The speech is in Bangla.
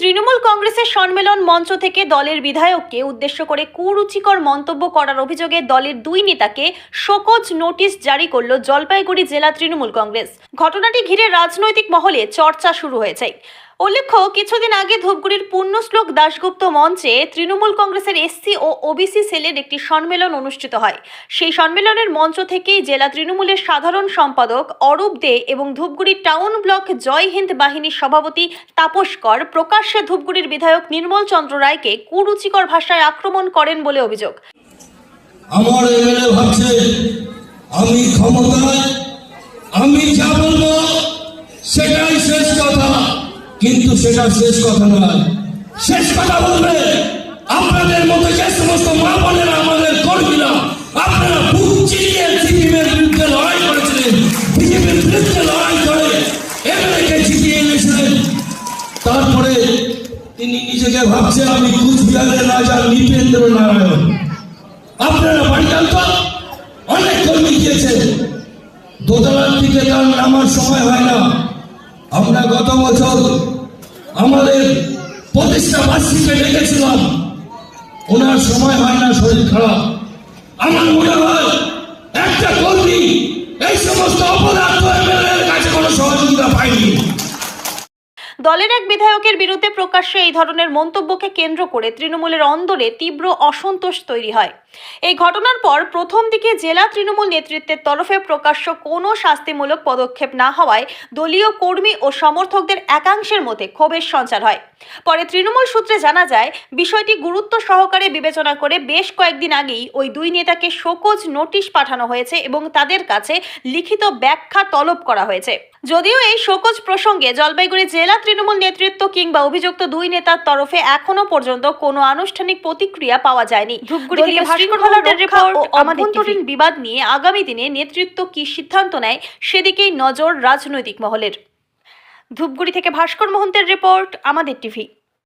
তৃণমূল কংগ্রেসের সম্মেলন মঞ্চ থেকে দলের বিধায়ককে উদ্দেশ্য করে কুরুচিকর মন্তব্য করার অভিযোগে দলের দুই নেতাকে শোকজ নোটিশ জারি করল জলপাইগুড়ি জেলা তৃণমূল কংগ্রেস। ঘটনাটি ঘিরে রাজনৈতিক মহলে চর্চা শুরু হয়েছে। উল্লেখ্য, কিছুদিন আগে ধূপগুড়ির পূর্ণশ্লোক দাশগুপ্ত মঞ্চে তৃণমূল কংগ্রেসের এসসি ও ওবিসি সেলের একটি সম্মেলন অনুষ্ঠিত হয়। সেই সম্মেলনের মঞ্চ থেকেই জেলা তৃণমূলের সাধারণ সম্পাদক অরূপ দে এবং ধূপগুড়ি টাউন ব্লক জয় হিন্দ বাহিনীর সভাপতি তাপস কর প্রকাশ্যে ধূপগুড়ির বিধায়ক নির্মল চন্দ্র রায়কে কুরুচিকর ভাষায় আক্রমণ করেন বলে অভিযোগ। আমার আমি ক্ষমতায়, আমি যা বলব সেটাই শেষ কথা। কিন্তু সেটা শেষ কথা নয়। শেষ কথা বলবে, আপনাদের মতো যে সমস্ত মা বোনেরা আমাদের কর্মীরা, আপনারা বুক চিরিয়ে সিপিএমের বিরুদ্ধে লড়াই করেছিলেন, বিজেপির বিরুদ্ধে লড়াই করে এমএলএ কে জিতিয়ে এনেছিলেন। তারপরে তিনি নিজেকে ভাবছে আমি কুচবিহারের রাজা নৃপেন্দ্র নারায়ণ। আপনারা বাড়ি যান তো? অনেক কর্মী গিয়েছে দোতলার দিকে তার নামার সময় হয় না। আমরা গত বছর আমাদের প্রতিষ্ঠা বার্ষিকে ডেকেছিলাম ওনার সময় হয় না, শরীর খারাপ। আমার মনে হয় একটা কর্মী এই সমস্ত অপরাধ কাছে কোনো সহযোগিতা পায়নি। দলের এক বিধায়কের বিরুদ্ধে প্রকাশ্যে এই ধরনের মন্তব্যকে কেন্দ্র করে তৃণমূলের অন্দরে তীব্র অসন্তোষ তৈরি হয়। এই ঘটনার পর প্রথম দিকে জেলা তৃণমূল নেতৃত্বের তরফে প্রকাশ্য কোনো শাস্তিমূলক পদক্ষেপ না হওয়ায় দলীয় কর্মী ও সমর্থকদের একাংশের মধ্যে ক্ষোভের সঞ্চার হয়। পরে তৃণমূল সূত্রে জানা যায়, বিষয়টি গুরুত্ব সহকারে বিবেচনা করে বেশ কয়েকদিন আগেই ওই দুই নেতাকে শোকজ নোটিশ পাঠানো হয়েছে এবং তাদের কাছে লিখিত ব্যাখ্যা তলব করা হয়েছে। যদিও এই শোকজ প্রসঙ্গে জলপাইগুড়ি জেলা তৃণমূল নেতৃত্ব কিংবা অভিযুক্ত দুই নেতার তরফে এখনও পর্যন্ত কোনো আনুষ্ঠানিক প্রতিক্রিয়া পাওয়া যায়নি। ধূপগুড়ি থেকে ভাস্কর হলদের রিপোর্ট অভ্যন্তরীণ বিবাদ নিয়ে আগামী দিনে নেতৃত্ব কি সিদ্ধান্ত নেয় সেদিকেই নজর রাজনৈতিক মহলের। ধূপগুড়ি থেকে ভাস্কর মহন্তের রিপোর্ট আমাদের টিভি